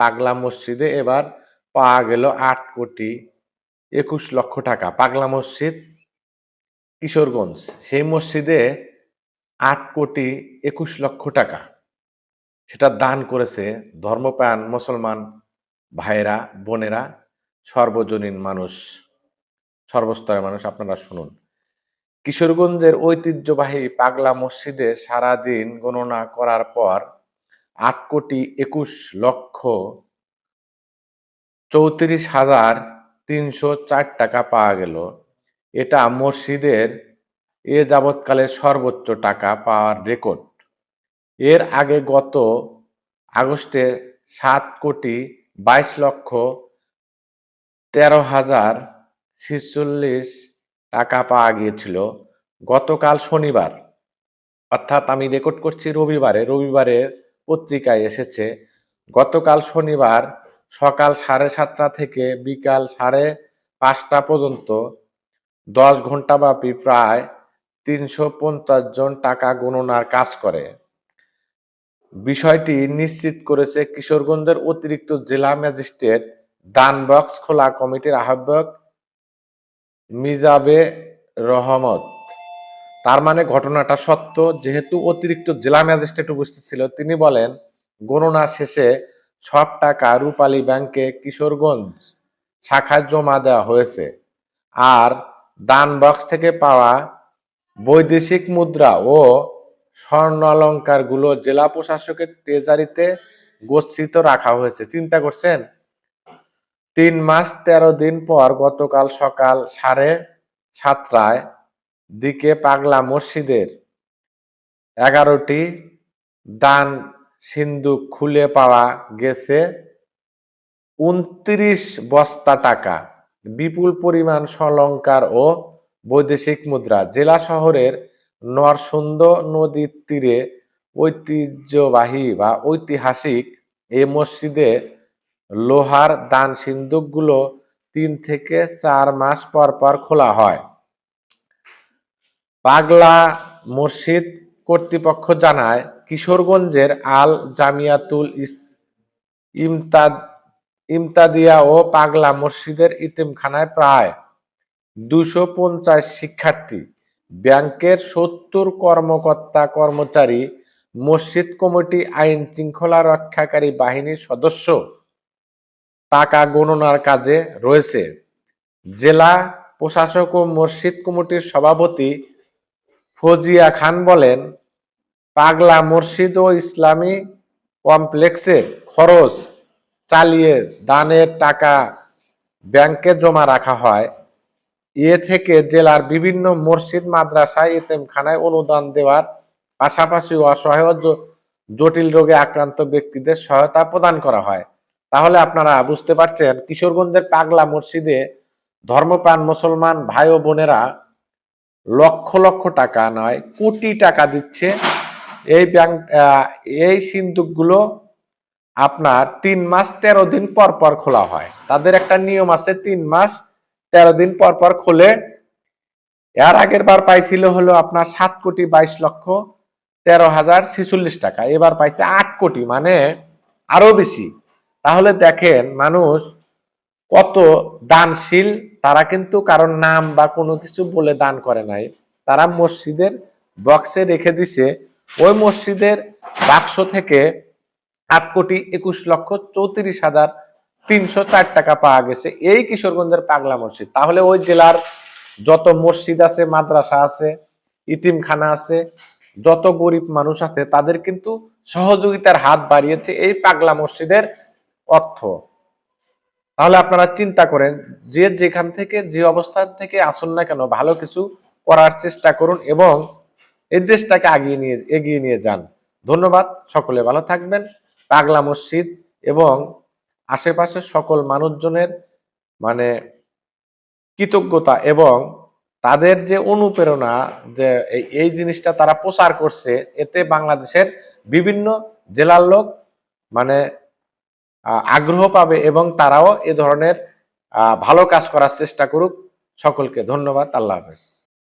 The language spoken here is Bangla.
পাগলা মসজিদে এবার পাওয়া গেল আট কোটি একুশ লক্ষ টাকা। পাগলা মসজিদ কিশোরগঞ্জ, সেই মসজিদে আট কোটি একুশ লক্ষ টাকা। সেটা দান করেছে ধর্মপ্রাণ মুসলমান ভাইয়েরা, বোনেরা, সর্বজনীন মানুষ, সর্বস্তরের মানুষ আপনারা শুনুন। কিশোরগঞ্জের ঐতিহ্যবাহী পাগলা মসজিদে সারাদিন গণনা করার পর আট কোটি একুশ লক্ষ চৌত্রিশ হাজার তিনশো চার টাকা পাওয়া গেল। এটা মসজিদের এ যাবৎকালের সর্বোচ্চ টাকা পাওয়ার রেকর্ড। এর আগে গত আগস্টে সাত কোটি বাইশ লক্ষ তেরো হাজার ছিচল্লিশ টাকা পাওয়া গিয়েছিল গতকাল শনিবার। অর্থাৎ আমি রেকর্ড করছি রবিবারে। রবিবারে পত্রিকায় এসেছে, গতকাল শনিবার সকাল সাড়ে সাতটা থেকে বিকাল সাড়ে পাঁচটা পর্যন্ত দশ ঘণ্টা ব্যাপী প্রায় তিনশো পঞ্চাশ জন টাকা গণনার কাজ করে। বিষয়টি নিশ্চিত করেছে কিশোরগঞ্জের অতিরিক্ত জেলা ম্যাজিস্ট্রেট দান বক্স খোলা কমিটির আহ্বায়ক মিজাবে রহমত। তার মানে ঘটনাটা সত্য। যেহেতু অতিরিক্ত জেলা ম্যাজিস্ট্রেট উপস্থিত ছিল, তিনি বলেন, গণনা শেষে সব টাকা রূপালী ব্যাংকে কিশোরগঞ্জ শাখায় জমা দেওয়া হয়েছে। আর দান বক্স থেকে পাওয়া বৈদেশিক মুদ্রা ও স্বর্ণ অলঙ্কারগুলো জেলা প্রশাসকের ট্রেজারিতে গচ্ছিত রাখা হয়েছে। চিন্তা করছেন? তিন মাস তেরো দিন পর গতকাল সকাল সাড়ে সাতটায় দিকে পাগলা মসজিদের এগারোটি দান সিন্ধুক খুলে পাওয়া গেছে উনত্রিশ বস্তা টাকা। বিপুল পরিমাণ অলঙ্কার ও বৈদেশিক মুদ্রা। জেলা শহরের নরসুন্দ নদীর তীরে ঐতিহ্যবাহী বা ঐতিহাসিক এই মসজিদে লোহার দান সিন্ধুকগুলো তিন থেকে চার মাস পর পর খোলা হয়। পাগলা মসজিদ কর্তৃপক্ষ জানায়, কিশোরগঞ্জের আল জামিয়াতুল ইমতাদ ইমতাদিয়া ও পাগলা মসজিদের ইতিমখানায় প্রায় দুশো পঞ্চাশ শিক্ষার্থী, ব্যাংকের সত্তর কর্মকর্তা কর্মচারী মসজিদ কমিটি আইন শৃঙ্খলা রক্ষাকারী বাহিনীর সদস্য টাকা গণনার কাজে রয়েছে। জেলা প্রশাসক ও মসজিদ কমিটির সভাপতি ফজিয়া খান বলেন, পাগলা মসজিদ ও ইসলামী কমপ্লেক্সে খরচ চালিয়ে দানের টাকা ব্যাংকে জমা রাখা হয়। এ থেকে জেলার বিভিন্ন মসজিদ মাদ্রাসায় এতেমখানায় অনুদান দেওয়ার পাশাপাশি অসহায় জটিল রোগে আক্রান্ত ব্যক্তিদের সহায়তা প্রদান করা হয়। তাহলে আপনারা বুঝতে পারছেন, কিশোরগঞ্জের পাগলা মসজিদে ধর্মপ্রাণ মুসলমান ভাই ও বোনেরা লক্ষ লক্ষ টাকা নয়, কোটি টাকা দিচ্ছে। এই ব্যাংক এই সিন্দুকগুলো আপনার তিন মাস তেরো দিন পর পর খোলা হয়। তাদের একটা নিয়ম আছে, তিন মাস তেরো দিন পর পর খোলে। এর আগের বার পাইছিল হলো আপনার সাত কোটি বাইশ লক্ষ তেরো হাজার ছিচল্লিশ টাকা। এবার পাইছে আট কোটি মানে আরও বেশি। তাহলে দেখেন মানুষ কত দানশীল তারা কিন্তু কারোর নাম বা কোনো কিছু বলে দান করে নাই। তারা মসজিদের বক্সে রেখে দিছে। ওই মসজিদের বাক্স থেকে আট কোটি একুশ লক্ষ চৌত্রিশ হাজার তিনশো চার টাকা পাওয়া গেছে। এই কিশোরগঞ্জের পাগলা মসজিদ। তাহলে ওই জেলার যত মসজিদ আছে, মাদ্রাসা আছে, ইতিমখানা আছে, যত গরিব মানুষ আছে, তাদের কিন্তু সহযোগিতার হাত বাড়িয়েছে এই পাগলা মসজিদের অর্থ। তাহলে আপনারা চিন্তা করেন, যে যেখান থেকে, যে অবস্থান থেকে আসুন না কেন, ভালো কিছু করার চেষ্টা করুন এবং এই দেশটাকে আগিয়ে নিয়ে, এগিয়ে নিয়ে যান। ধন্যবাদ, সকলে ভালো থাকবেন। পাগলা মসজিদ এবং আশেপাশের সকল মানুষজনের মানে কৃতজ্ঞতা এবং তাদের যে অনুপ্রেরণা যে এই- জিনিসটা তারা প্রচার করছে, এতে বাংলাদেশের বিভিন্ন জেলার লোক মানে আগ্রহ পাবে এবং তারাও এ ধরনের ভালো কাজ করার চেষ্টা করুক সকলকে। ধন্যবাদ। আল্লাহ হাফেজ।